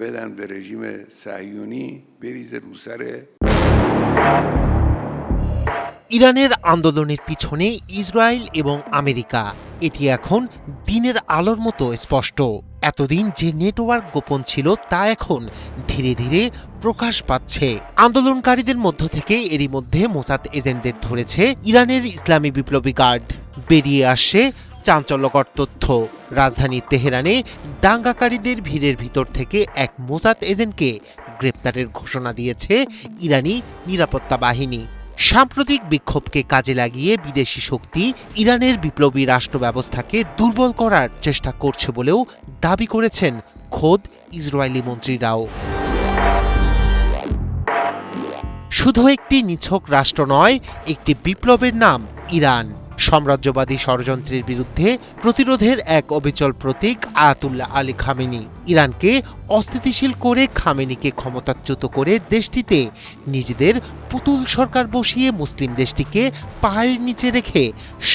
بدن به رژیم صهیونی بریزه رو سر ইরানের আন্দোলনের পিছনে ইসরায়েল এবং আমেরিকা এটি এখন দিনের আলোর মতো স্পষ্ট এতদিন যে নেটওয়ার্ক গোপন ছিল তা এখন ধীরে ধীরে প্রকাশ পাচ্ছে আন্দোলনকারীদের মধ্য থেকে এরই মধ্যে মোসাদ এজেন্টদের ধরেছে ইরানের ইসলামী বিপ্লবী গার্ড বেরিয়ে আসছে চাঞ্চল্যকর তথ্য। রাজধানী তেহরানে দাঙ্গাকারীদের ভিড়ের ভিতর থেকে এক মোসাদ এজেন্টকে গ্রেপ্তারের ঘোষণা দিয়েছে ইরানি নিরাপত্তা বাহিনী। সাম্প্রতিক বিক্ষোভকে কাজে লাগিয়ে বিদেশি শক্তি ইরানের বিপ্লবী রাষ্ট্র ব্যবস্থাকে দুর্বল করার চেষ্টা করছে বলেও দাবি করেছেন খোদ ইসরায়েলি মন্ত্রীরাও শুধু একটি নিছক রাষ্ট্র নয়, একটি বিপ্লবের নাম ইরান। সাম্রাজ্যবাদী ষড়যন্ত্রের বিরুদ্ধে প্রতিরোধের এক অবিচল প্রতীক আয়াতুল্লাহ আলী খামেনি। ইরানকে অস্থিতিশীল করে খামেনিকে ক্ষমতাচ্যুত করে দেশটিতে নিজেদের পুতুল সরকার বসিয়ে মুসলিম দেশটিকে পাহাড়ের নিচে রেখে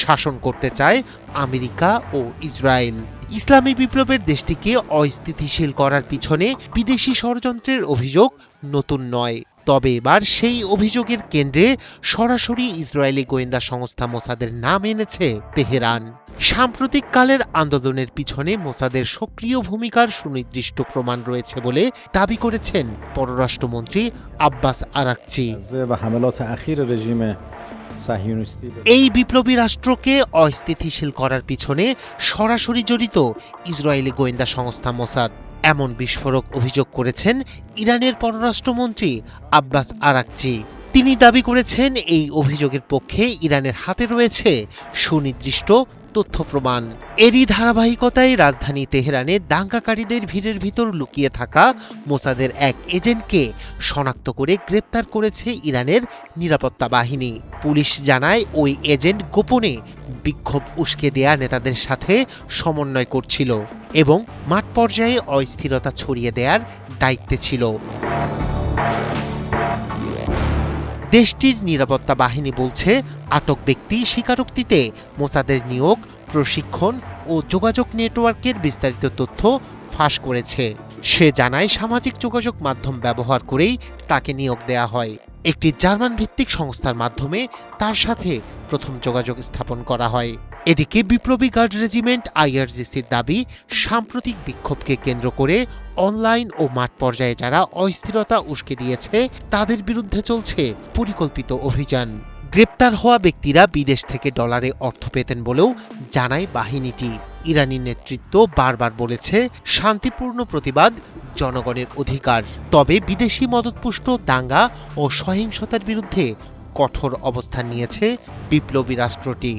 শাসন করতে চায় আমেরিকা ও ইসরায়েল। ইসলামী বিপ্লবের দেশটিকে অস্থিতিশীল করার পিছনে বিদেশি ষড়যন্ত্রের অভিযোগ নতুন নয়। তবে এবার সেই অভিযোগের কেন্দ্রে সরাসরি ইসরায়েলি গোয়েন্দা সংস্থা মোসাদের নাম এনেছে তেহরান। সাম্প্রতিককালের আন্দোলনের পিছনে মোসাদের সক্রিয় ভূমিকার সুনির্দিষ্ট প্রমাণ রয়েছে বলে দাবি করেছেন পররাষ্ট্রমন্ত্রী আব্বাস আরাকচি। এই বিপ্লবী রাষ্ট্রকে অস্থিতিশীল করার পিছনে সরাসরি জড়িত ইসরায়েলি গোয়েন্দা সংস্থা মোসাদ। এমন বিস্ফোরক অভিযোগ করেছেন ইরানের পররাষ্ট্রমন্ত্রী আব্বাস আরাকচি। তিনি দাবি করেছেন, এই অভিযোগের পক্ষে ইরানের হাতে রয়েছে সুনির্দিষ্ট তথ্য প্রমাণ। এরই ধারাবাহিকতায় রাজধানী তেহরানে দাঙ্গাকারীদের ভিড়ের ভিতর লুকিয়ে থাকা মোসাদের এক এজেন্টকে শনাক্ত করে গ্রেপ্তার করেছে ইরানের নিরাপত্তা বাহিনী। পুলিশ জানায়, ওই এজেন্ট গোপনে বিক্ষোভ উস্কে দেয়া নেতাদের সাথে সমন্বয় করছিল এবং মাঠ পর্যায়ে অস্থিরতা ছড়িয়ে দেওয়ার দায়িত্বে ছিল। দেশটির নিরাপত্তা বাহিনী বলছে, আটক ব্যক্তি স্বীকারোক্তিতে মোসাদের নিয়োগ, প্রশিক্ষণ ও যোগাযোগ নেটওয়ার্কের বিস্তারিত তথ্য ফাঁস করেছে। সে জানায়, সামাজিক যোগাযোগ মাধ্যম ব্যবহার করেই তাকে নিয়োগ দেয়া হয়। একটি জার্মান ভিত্তিক সংস্থার মাধ্যমে তার সাথে প্রথম যোগাযোগ স্থাপন করা হয়। এদিকে বিপ্লবী গার্ড রেজিমেন্ট আইআরজিসির দাবি, সাম্প্রতিক বিক্ষোভকে কেন্দ্র করে অনলাইন ও মাঠ পর্যায়ে যারা অস্থিরতা উস্কে দিয়েছে, তাদের বিরুদ্ধে চলছে পরিকল্পিত অভিযান। গ্রেপ্তার হওয়া ব্যক্তিরা বিদেশ থেকে ডলারে অর্থ পেতেন বলেও জানায় বাহিনীটি। ইরানি নেতৃত্ব বারবার বলেছে, শান্তিপূর্ণ প্রতিবাদ জনগণের অধিকার। তবে বিদেশি মদতপুষ্ট দাঙ্গা ও সহিংসতার বিরুদ্ধে কঠোর অবস্থান নিয়েছে বিপ্লবী রাষ্ট্রটি।